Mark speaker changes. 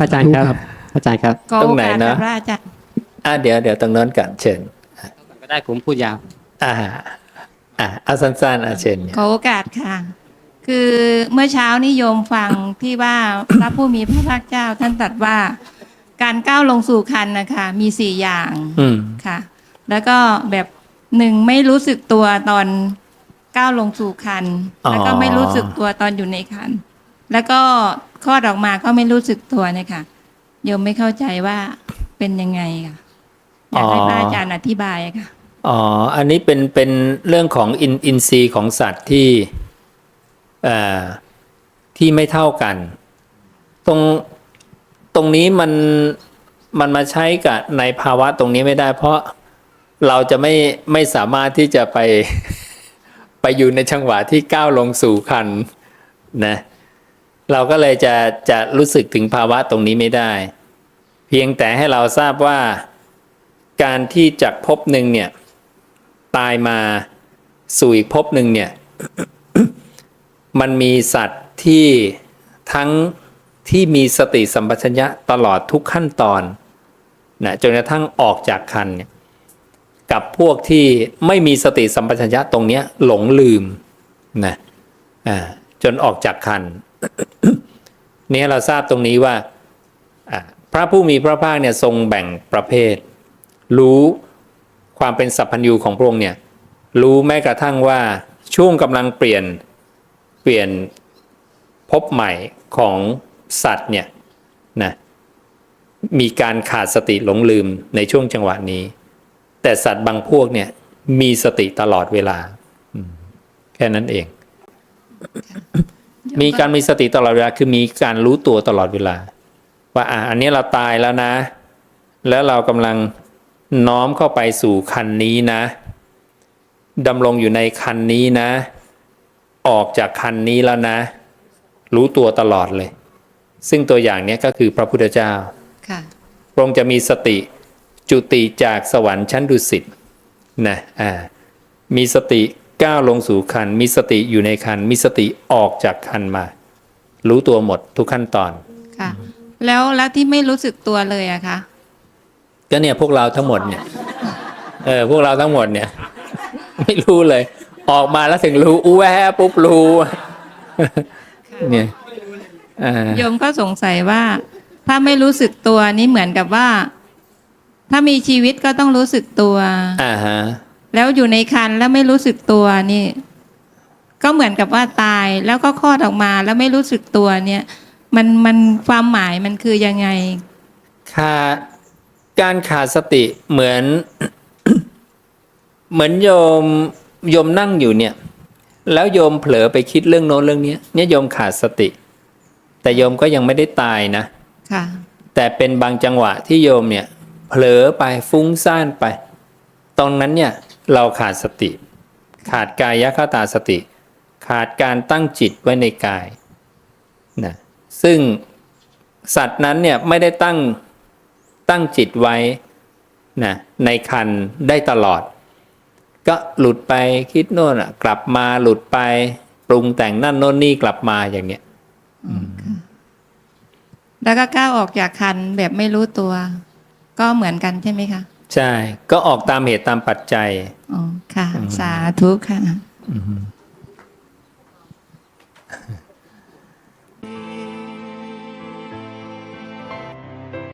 Speaker 1: อาจารย์ครับ อาจารย์ครับ
Speaker 2: ขอ
Speaker 3: ตร
Speaker 2: โอง
Speaker 3: ไหน
Speaker 2: กาส
Speaker 3: นะ
Speaker 2: กับพระอาจารย์
Speaker 3: อะเดี๋ยวเดี๋ยวตรงโน้นก่อนเชิญ
Speaker 1: ก็ได้ผมพูดยาว
Speaker 3: อ่า อ่าเอาสั้นๆอะเชิญเนี่ย
Speaker 2: ขอโอกาสค่ะ คือเมื่อเช้านิโยมฟังที่ว่าพระผู้มีพระภาคเจ้าท่านตรัสว่า การก้าวลงสู่คันนะคะ มีสี่อย่าง
Speaker 3: อืม
Speaker 2: ค่ะ แล้วก็แบบหนึ่งไม่รู้สึกตัวตอนก้าวลงสู่คัน
Speaker 3: อ๋อ
Speaker 2: แล้วก็ไม่รู้สึกตัวตอนอยู่ในคัน แล้วก็ คลอดออกมาก็ไม่รู้สึกตัวเนี่ยค่ะโยมไม่เข้าใจว่าเป็นยังไงค่ะอยากให้พระอาจารย์อธิบายค่ะ
Speaker 3: อ๋ออันนี้เป็นเป็นเรื่องของอินอินทรีย์ของสัตว์ที่เอ่อที่ไม่เท่ากัน ตรงตรงนี้มันมันมาใช้กับในภาวะตรงนี้ไม่ได้ เพราะเราจะไม่ไม่สามารถที่จะไปไปอยู่ในจังหวะที่ก้าวลงสู่คันนะ เราก็เลยจะจะรู้สึกถึงภาวะตรงนี้ไม่ได้ เพียงแต่ให้เราทราบว่าการที่จากภพหนึ่งเนี่ย ตายมาสู่อีกภพหนึ่งเนี่ย มันมีสัตว์ที่ทั้งที่มีสติสัมปชัญญะตลอดทุกขั้นตอนนะจนกระทั่งออกจากคันเนี่ยกับพวกที่ไม่มีสติสัมปชัญญะตรงเนี้ยหลงลืมนะอ่าจนออกจากคัน นี่ยเราทราบตรงนี้ว่าพระผู้มีพระภาคเนี่ยทรงแบ่งประเภท รู้ความเป็นสัพพัญญูของพระองค์เนี่ยรู้แม้กระทั่งว่าช่วงกำลังเปลี่ยนเปลี่ยนภพใหม่ของสัตว์เนี่ยนะมีการขาดสติหลงลืมในช่วงจังหวะนี้ แต่สัตว์บางพวกเนี่ยมีสติตลอดเวลา แค่นั้นเอง มีการมีสติตลอดเวลาคือมีการรู้ตัวตลอดเวลา ว่าอะอันนี้เราตายแล้วนะ แล้วเรากำลังน้อมเข้าไปสู่คันนี้นะดำรงอยู่ในคันนี้นะ ออกจากคันนี้แล้วนะ รู้ตัวตลอดเลย ซึ่งตัวอย่างเนี้ยก็คือพระพุทธเจ้า
Speaker 2: ค่ะ
Speaker 3: พระองค์จะมีสติจุติจากสวรรค์ชั้นดุสิตนะอ่ามีสติ ก้าวลงสู่คันมีสติอยู่ในคันมีสติออกจากคันมา รู้ตัวหมดทุกขั้นตอน
Speaker 2: ค่ะ แล้วแล้วที่ไม่รู้สึกตัวเลยอะคะ
Speaker 3: ก็เนี่ยพวกเราทั้งหมดเนี่ยเออพวกเราทั้งหมดเนี่ย ไม่รู้เลย ออกมาแล้วถึงรู้อู้แวะปุ๊บรู้เนี่ยอ่า
Speaker 2: โยมก็สงสัยว่า ถ้าไม่รู้สึกตัวนี่เหมือนกับว่า ถ้ามีชีวิตก็ต้องรู้สึกตัว
Speaker 3: อ่าฮะ
Speaker 2: แล้วอยู่ในคันแล้วไม่รู้สึกตัวนี่ ก็เหมือนกับว่าตายแล้วก็คลอดออกมาแล้วไม่รู้สึกตัวเนี่ย มันมันความหมายมันคือยังไง
Speaker 3: ขาดการขาดสติเหมือน เหมือนโยมโยมนั่งอยู่เนี่ย แล้วโยมเผลอไปคิดเรื่องโน้นเรื่องนี้เนี่ยโยมขาดสติ แต่โยมก็ยังไม่ได้ตายนะ
Speaker 2: ค่ะ
Speaker 3: แต่เป็นบางจังหวะที่โยมเนี่ย เผลอไปฟุ้งซ่านไป ตรงนั้นเนี่ย เราขาดสติ ขาดกายคตาสติ ขาดการตั้งจิตไว้ในกายนะซึ่งสัตว์นั้นเนี่ยไม่ได้ตั้งตั้งจิตไว้นะในคันได้ตลอด ก็หลุดไปคิดโน่นอะกลับมาหลุดไปปรุงแต่งนั่นโน่นนี่กลับมาอย่างเนี้ย
Speaker 2: แล้วก็ก้าวออกจากคันแบบไม่รู้ตัว ก็เหมือนกันใช่ไหมคะ
Speaker 3: ใช่ ก็ออกตามเหตุตามปัจจัย
Speaker 2: อ๋อ ค่ะ สาธุค่ะ
Speaker 3: อือฮึ